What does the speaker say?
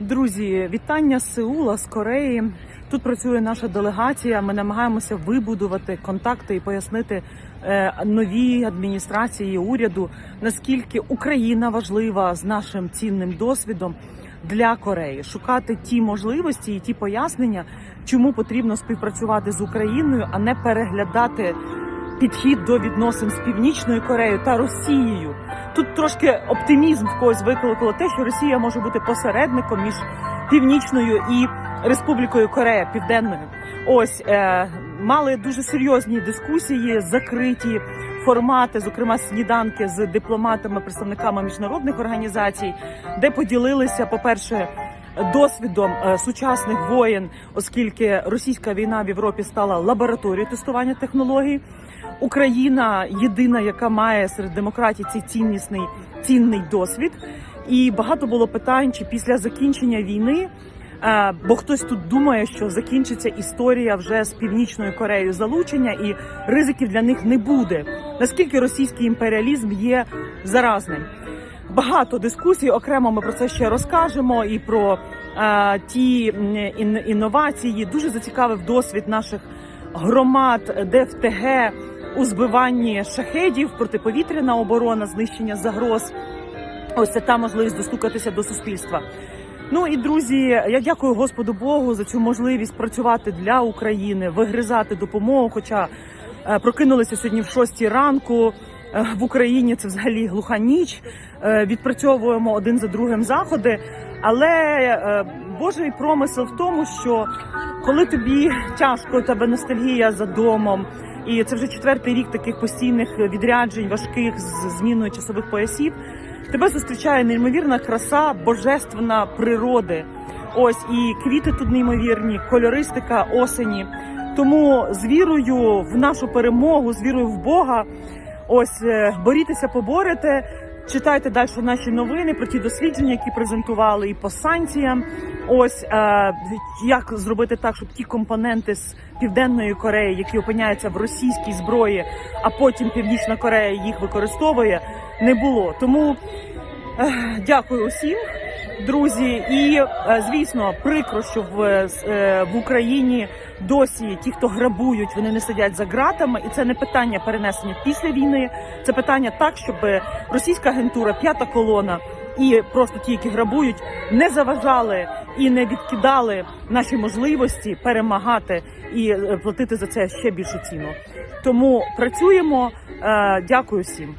Друзі, вітання з Сеула з Кореї. Тут працює наша делегація. Ми намагаємося вибудувати контакти і пояснити е, новій адміністрації уряду, наскільки Україна важлива з нашим цінним досвідом для Кореї, шукати ті можливості і ті пояснення, чому потрібно співпрацювати з Україною, а не переглядати підхід до відносин з Північною Кореєю та Росією. Тут трошки оптимізм в когось викликало те, що Росія може бути посередником між Північною і Республікою Корея Південною. Ось е, мали дуже серйозні дискусії, закриті формати, зокрема сніданки з дипломатами, представниками міжнародних організацій, де поділилися, по-перше, досвідом е, сучасних воєн, оскільки російська війна в Європі стала лабораторією тестування технологій. Україна єдина, яка має серед демократій цей ціннісний цінний досвід. І багато було питань, чи після закінчення війни. е, Бо хтось тут думає, що закінчиться історія вже з північною Кореєю залучення, і ризиків для них не буде. Наскільки російський імперіалізм є заразним? Багато дискусій. Окремо ми про це ще розкажемо і про е, ті ін- інновації. Дуже зацікавив досвід наших громад ДФТГ у збиванні шахедів, протиповітряна оборона, знищення загроз. Ось це та можливість достукатися до суспільства. Ну і друзі, я дякую Господу Богу за цю можливість працювати для України, вигризати допомогу. Хоча е, прокинулися сьогодні в 6 ранку. Е, В Україні це взагалі глуха ніч. Е, Відпрацьовуємо один за другим заходи. Але е, Божий промисел в тому, що коли тобі тяжко, тебе ностальгія за домом, і це вже четвертий рік таких постійних відряджень, важких з зміною часових поясів. Тебе зустрічає неймовірна краса, божественна природи. Ось і квіти тут неймовірні, кольористика осені. Тому з вірою в нашу перемогу, з вірою в Бога. Ось е, борітеся, поборете. Читайте далі наші новини про ті дослідження, які презентували, і по санкціям. Ось е, як зробити так, щоб ті компоненти з південної Кореї, які опиняються в російській зброї, а потім Північна Корея їх використовує, не було. Тому е, дякую усім, друзі. І е, звісно, прикро, що в, е, в Україні досі ті, хто грабують, вони не сидять за ґратами, і це не питання перенесення після війни. Це питання так, щоб російська агентура, п'ята колона і просто ті, які грабують, не заважали і не відкидали наші можливості перемагати і е, платити за це ще більшу ціну. Тому працюємо. Е, Дякую всім.